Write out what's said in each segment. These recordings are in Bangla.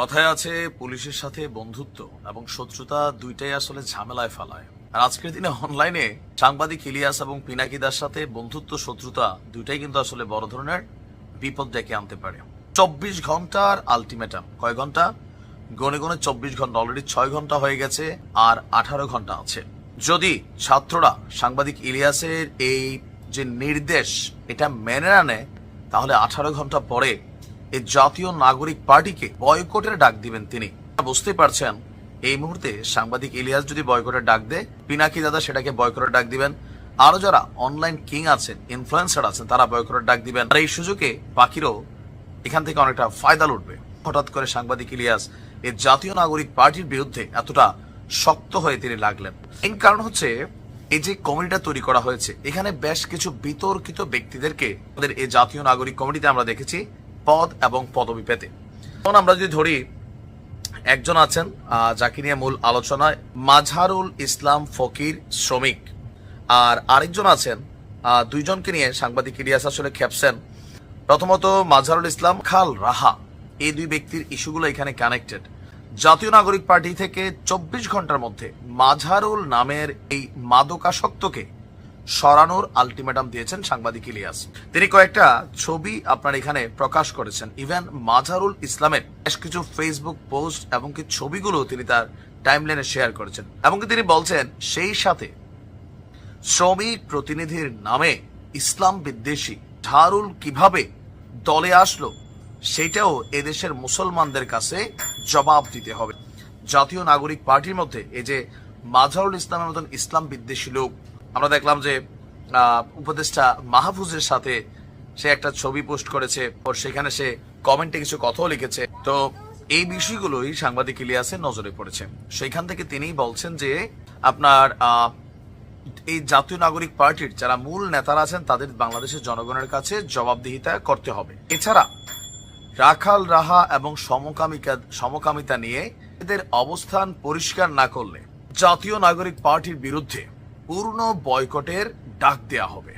কথায় আছে, পুলিশের সাথে বন্ধুত্ব এবং শত্রুতা দুইটাই আসলে ঝামেলায় ফেলায়। আর আজকের দিনে অনলাইনে সাংবাদিক ইলিয়াস এবং পিনাকিদার সাথে বন্ধুত্ব, শত্রুতা দুইটাই কিন্তু আসলে বড় ধরনের বিপদ ডেকে আনতে পারে। চব্বিশ ঘণ্টার আলটিমেটাম। কয় ঘণ্টা? গনে গনে চব্বিশ ঘণ্টা, অলরেডি ছয় ঘণ্টা হয়ে গেছে আর আঠারো ঘণ্টা আছে। যদি ছাত্ররা, সাংবাদিক ইলিয়াসের এই যে নির্দেশ, এটা মেনে না নেয়, তাহলে আঠারো ঘণ্টা পরে এই জাতীয় নাগরিক পার্টিকে বয়কটের ডাক দিবেন তিনি। বুঝতেই পারছেন, এই মুহূর্তে সাংবাদিক ইলিয়াস যদি বয়কটের ডাক দেয়, পিনাকি দাদা সেটাকে বয়কটের ডাক দিবেন। আরও যারা অনলাইন কিং আছেন ইনফ্লুয়েন্সার আছেন, তারা বয়কটের ডাক দিবেন। আর এই সুযোগে বাকিরও এখান থেকে অনেকটা ফায়দা লুটবে। হঠাৎ করে সাংবাদিক ইলিয়াস এই জাতীয় নাগরিক পার্টির বিরুদ্ধে এতটা শক্ত হয়ে তিনি লাগলেন। এর কারণ হচ্ছে, এই যে কমিটিটা তৈরি করা হয়েছে, এখানে বেশ কিছু বিতর্কিত ব্যক্তিদেরকে আমাদের এই জাতীয় নাগরিক কমিটিতে আমরা দেখেছি। পদ এবং পদবি পেতে। যেমন আমরা যদি ধরি, একজন আছেন যাকে নিয়ে মূল আলোচনায় মাঝহারুল ইসলাম ফকির শ্রমিক। আর আরেকজন আছেন দুইজনকে নিয়ে সাংবাদিক ইলিয়াস আসলে খেপছেন প্রথমত মাঝহারুল ইসলাম খাল রাহা। এই দুই ব্যক্তির ইস্যুগুলো এখানে কানেক্টেড। জাতীয় নাগরিক পার্টি থেকে চব্বিশ ঘণ্টার মধ্যে মাঝহারুল নামের এই মাদকাসক্তকে সরানোর আলটিমেটাম দিয়েছেন সাংবাদিক ইলিয়াস। তিনি কয়েকটা ছবি আপনার এখানে প্রকাশ করেছেন। ইভেন মাঝারুল ইসলামের বেশ কিছু ফেসবুক পোস্ট এবং কি ছবিগুলো তিনি তার টাইমলাইনে শেয়ার করেছেন। এমনকি তিনি বলছেন, সেই সাথে শ্রমিক প্রতিনিধির নামে ইসলাম বিদ্বেষী ঝারুল কীভাবে দলে আসলো, সেটাও এদেশের মুসলমানদের কাছে জবাব দিতে হবে। জাতীয় নাগরিক পার্টির মধ্যে এই যে মাঝারুল ইসলামের মতন ইসলাম বিদ্বেষী লোক আমরা দেখলাম যে উপদেষ্টা মাহফুজের সাথে সে একটা ছবি পোস্ট করেছে, ওর সেখানে সে কমেন্টে কিছু কথাও লিখেছে। তো এই বিষয়গুলোই সাংবাদিক ইলিয়াসের নজরে পড়েছে। সেইখান থেকে তিনি বলছেন যে, আপনার এই জাতীয় নাগরিক পার্টির যারা মূল নেতারা আছেন, তাদের বাংলাদেশের জনগণের কাছে জবাবদিহিতা করতে হবে। এছাড়া, রাখাল রাহা এবং সমকামিকা, সমকামিতা নিয়ে এদের অবস্থান পরিষ্কার না করলে জাতীয় নাগরিক পার্টির বিরুদ্ধে পূর্ণ বয়কটের ডাক দেয়া হবে।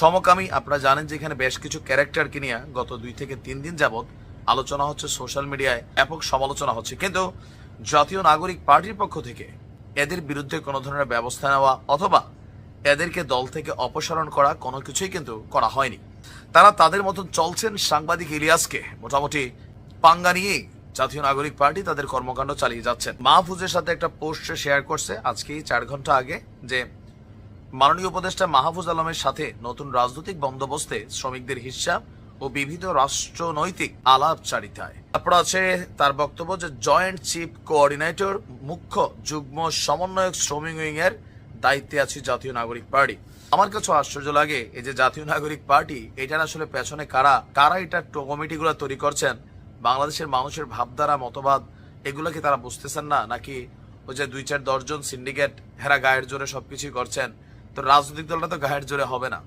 সমকামী, আপনারা জানেন যে এখানে বেশ কিছু ক্যারেক্টারকে নিয়ে গত দুই থেকে তিন দিন যাবৎ আলোচনা হচ্ছে সোশ্যাল মিডিয়ায়, ব্যাপক সমালোচনা হচ্ছে। কিন্তু জাতীয় নাগরিক পার্টির পক্ষ থেকে এদের বিরুদ্ধে কোনো ধরনের ব্যবস্থা নেওয়া অথবা এদেরকে দল থেকে অপসারণ করা কোনো কিছুই কিন্তু করা হয়নি। তারা তাদের মতন চলছেন সাংবাদিক ইলিয়াসকে। মোটামুটি পাঙ্গা নিয়েই জাতীয় নাগরিক পার্টি তাদের কর্মকাণ্ড চালিয়ে যাচ্ছেন মাহফুজের সাথে একটা পোস্ট শেয়ার করছে আজকেই চার ঘণ্টা আগে যে মাননীয় উপদেষ্টা মাহফুজ আলমের সাথে নতুন রাজনৈতিক বন্দোবস্তে শ্রমিকদের হিসাব ও বিবিধ রাষ্ট্রনৈতিক আলাপচারিতায়। তারপর আছে তার বক্তব্য যে জয়েন্ট চিফ কোঅর্ডিনেটর, মুখ্য যুগ্ম সমন্বয়ক শ্রমিক উইং এর দায়িত্বে আছে জাতীয় নাগরিক পার্টি। আমার কাছে আশ্চর্য লাগে এই যে জাতীয় নাগরিক পার্টি, এটার আসলে পেছনে কারা কারা এটা কমিটিগুলো তৈরি করছেন, বাংলাদেশের মানুষের ভাবধারা, মতবাদ, এগুলো কি তারা বুঝতেছেন না? নাকি ওই যে দুই চার দশজন সিন্ডিকেট, হেরা গায়ের জোরে সবকিছুই করছেন তো রাজনৈতিক দলটা তো গায়ের জোরে হবে না।